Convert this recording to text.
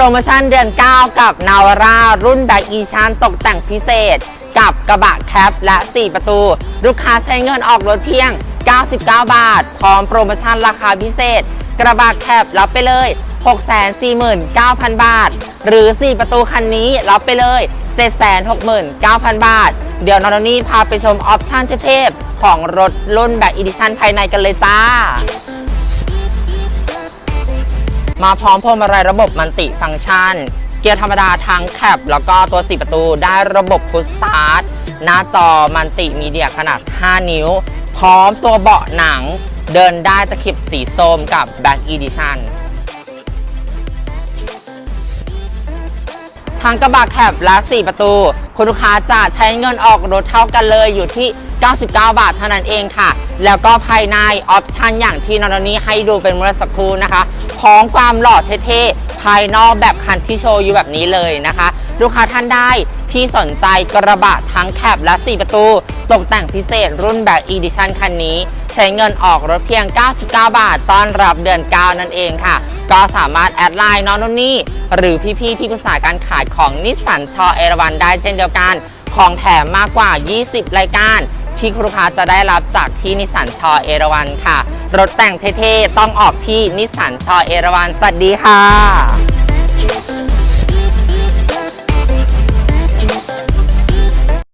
รโมชั่นเดือน 9 กับนาวรารุ่นแบ็กอีชันตกแต่งพิเศษ กับกระบะแคปและ 4 ประตู ลูกค้าใช้เงินออกรถเพียง 99 บาท พร้อมโปรโมชั่นราคาพิเศษ กระบะแคปรับไปเลย 649,000 บาท หรือ 4 ประตูคันนี้รับไปเลย 769,000 บาท เดี๋ยวนอนนี่พาไปชมออปชั่นเทพๆของรถรุ่นแบ็กอีดิชันภายในกันเลยจ้า มาพร้อมพวงมาลัยระบบมันติฟังก์ชัน เกียร์ธรรมดาทั้งแคปแล้วก็ตัว 4 ประตูได้ระบบพุชสตาร์ทหน้าจอมันติมีเดียขนาด 5 นิ้ว พร้อมตัวเบาะหนัง เดินได้ตะขิบสีส้มกับแบ็กอีดิชั่น ทั้งกระบะแคปและ 4 ประตู คุณลูกค้าจะใช้เงินออกรถเท่ากันเลยอยู่ที่ 99 บาทเท่านั้นเองค่ะ แล้วก็ภายในออปชันอย่างที่นอนนี้ให้ดูเป็นเมื่อสักครู่นะคะ ของความหล่อเท่ๆ ภายนอกแบบคันที่โชว์อยู่แบบนี้เลยนะคะ ลูกค้าท่านได้ที่สนใจกระบะทั้งแคปและ 4 ประตู ตกแต่งพิเศษรุ่นแบบ Edition คันนี้ ใช้เงินออกรถเพียง 99 บาท ต้อนรับเดือน 9 นั่นเองค่ะ ก็สามารถแอดไลน์น้องนุ่นนี่ หรือพี่ๆที่ปรึกษาการขายของนิสสันชอเอราวันได้เช่นเดียวกัน ของแถมมากกว่า 20 รายการที่คุณลูกค้าจะได้รับจากที่นิสสันชอเอราวันค่ะ รถแต่งเท่ๆ ต้องออกที่นิสสันชอเอราวันสวัสดีค่ะ